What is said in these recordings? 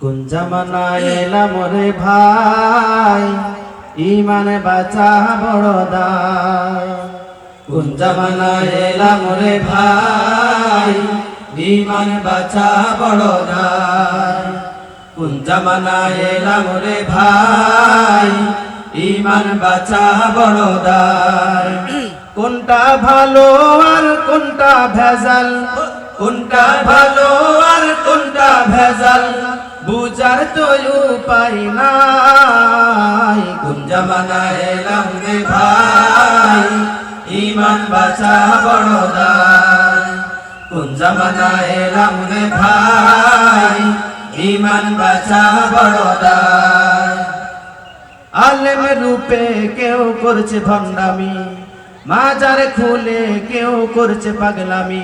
কোন জামানা এলাম রে ভাই ইমান বাঁচা বড় কোন এলাম রে ভাই ইমান বাঁচা বড় কোন এলাম রে ভাই ইমান বাঁচা কোনটা ভালো কোনটা ভেজাল? কোনটা ভালো আর কোনটা ভেজাল? বুঝার তো উপায় নাই। কোন জামানা এলাম রে ভাই? ইমান বাঁচা বড় দায়। কোন জামানা এলাম রে ভাই? ইমান বাঁচা বড় দায়। আলেম রূপে কেউ করছে ভণ্ডামি। মাজার খুলে কেউ করছে পাগলামি।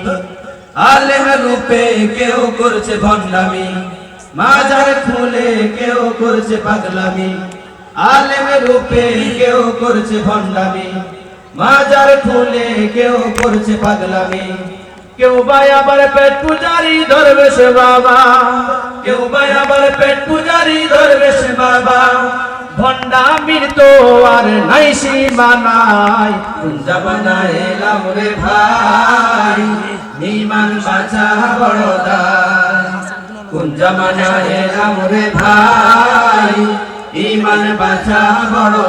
আলেম রূপে কেউ করছে ভণ্ডামি। মাজার খুলে কেউ করছে পাগলামি। আলেম রূপে কেউ করছে ভণ্ডামি। মাজার খুলে কেউ করছে পাগলামি। কেউ ভাই আবার পেট পূজারি ধরবে সে বাবা। কেউ ভাই আবার পেট পূজারি ধরবে সে বাবা। ভণ্ডামির তো আর নাই সীমানাই কোন জামানা এলাম রে ভাই ইমান বাঁচা বড় কোন জামানা এলাম রে ভাই ইমান বাঁচা বড়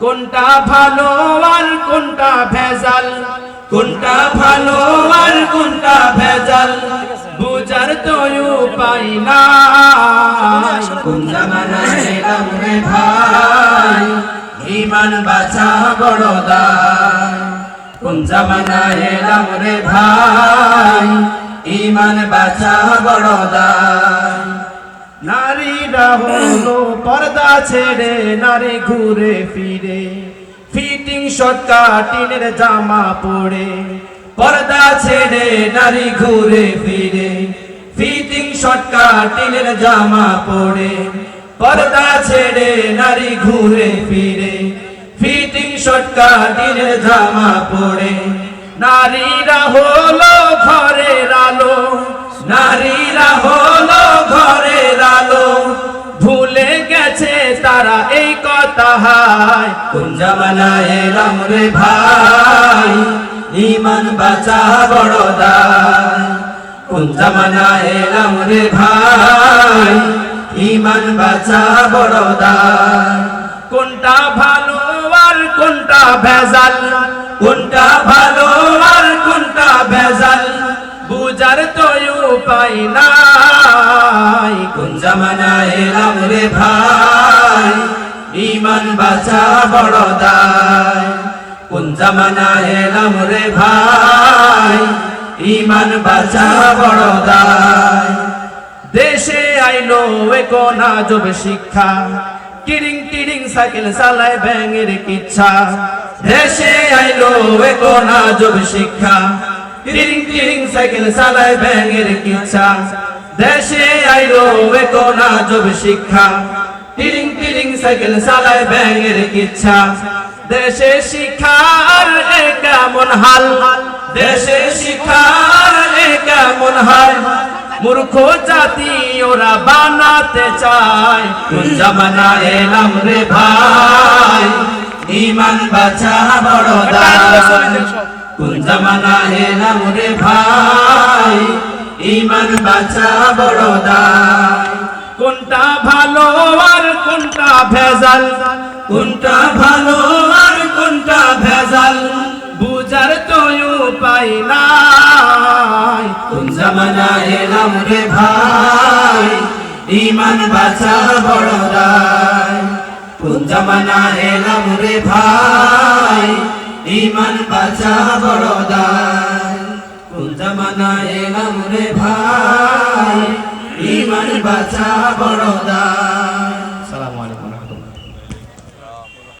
কোনটা ভালো আর কোনটা ভেজাল? কোনটা ভালো আর কোনটা ভেজাল? বুঝার তো উপায় নাই। কোন জামানায় এলাম রে ভাই, ইমান বাঁচা বড় দায় কোন জামানায় এলাম রে ভাই, ইমান বাঁচা বড় দায় নারীরা হলো পর্দা ছেড়ে, নারী ঘুরে ফিরে। ফিটিং শর্টকা টিনের জামা পরে। পর্দা ছেড়ে, নারী ঘুরে ফিরে। ফিটিং শর্টকা টিনের জামা পরে। পর্দা ছেড়ে নারী ঘুরে ফিরে। ফিটিং শর্টকা টিনের জামা পরে নারীরা হলো ঘরের আলো। নারীরা হলো ঘরের আলো। ভুলে গেছে তারা এই কথা হায়। কোন জামানা এলাম রে ভাই? ইমান বাঁচা বড় দায়। কোন জামানা এলাম রে ভাই? ইমান বাঁচা বড় দায় কোনটা ভালো আর কোনটা ভেজাল? কোনটা ভালো আর কোনটা ভেজাল? বুঝার তো উপায় নাই। কোন জামানা এলাম রে ভাই? ইমান বাঁচা বড় দায় কোন জামানা এলাম রে ভাই? ইমান বাঁচা বড় দায় দেশে আইলো একনা জব শিক্ষা। কিরিং কিরিং সাইকেল চালায় ব্যাঙের কিচ্ছা। দেশে আইলো একনা জব শিক্ষা। কিরিং কিরিং সাইকেল চালায় ব্যাঙের কিচ্ছা। দেশে আইলো একনা জব শিক্ষা। কিরিং কিরিং সাইকেল চালায় ব্যাঙের কিচ্ছা। দেশে শিক্ষার কেমন হাল? দেশে শিক্ষার কেমন হাল? মূর্খ জাতি ওরা বানাতে চায়। কোন জামানা এলাম রে ভাই? ইমান বাঁচা বড় দায় কোন জামানা এলাম রে ভাই? ইমান বাঁচা বড় দায় কোনটা ভালো আর কোনটা ভেজাল? কোনটা ভালো আর কোনটা ভেজাল? বুঝার তো উপায় নাই। জামানা এলাম রে ভাই। ইমান বাঁচা বড় রায় কোন জামানা এলাম রে ভাই। ইমান বাঁচা বড় দায়। কোন জামানা এলাম রে ভাই। ইমান বাঁচা বড় দায়।